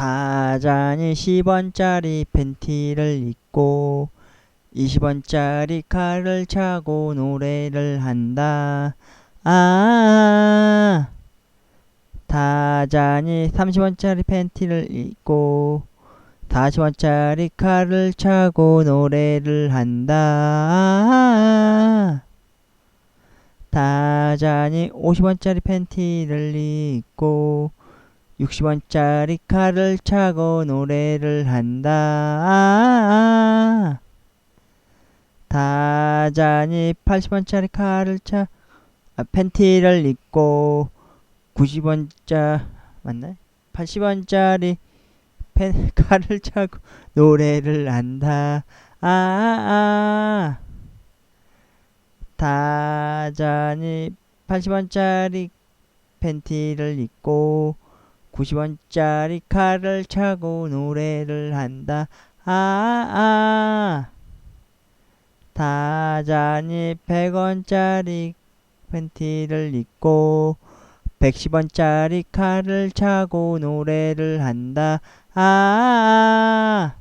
다잔이 10원짜리 팬티를 입고 20원짜리 칼을 차고 노래를 한다. 아, 다잔이 30원짜리 팬티를 입고 40원짜리 칼을 차고 노래를 한다. 아, 다잔이 50원짜리 팬티를 입고 60원짜리 칼을 차고 노래를 한다. 아, 다잔이 80원짜리 칼을 차, 아, 팬티를 입고 90원짜, 맞나요? 80원짜리 팬, 칼을 차고 노래를 한다. 아, 아, 다잔이 80원짜리 팬티를 입고 90원짜리 칼을 차고 노래를 한다. 아, 아. 다잔이 100원짜리 팬티를 입고 110원짜리 칼을 차고 노래를 한다. 아, 아.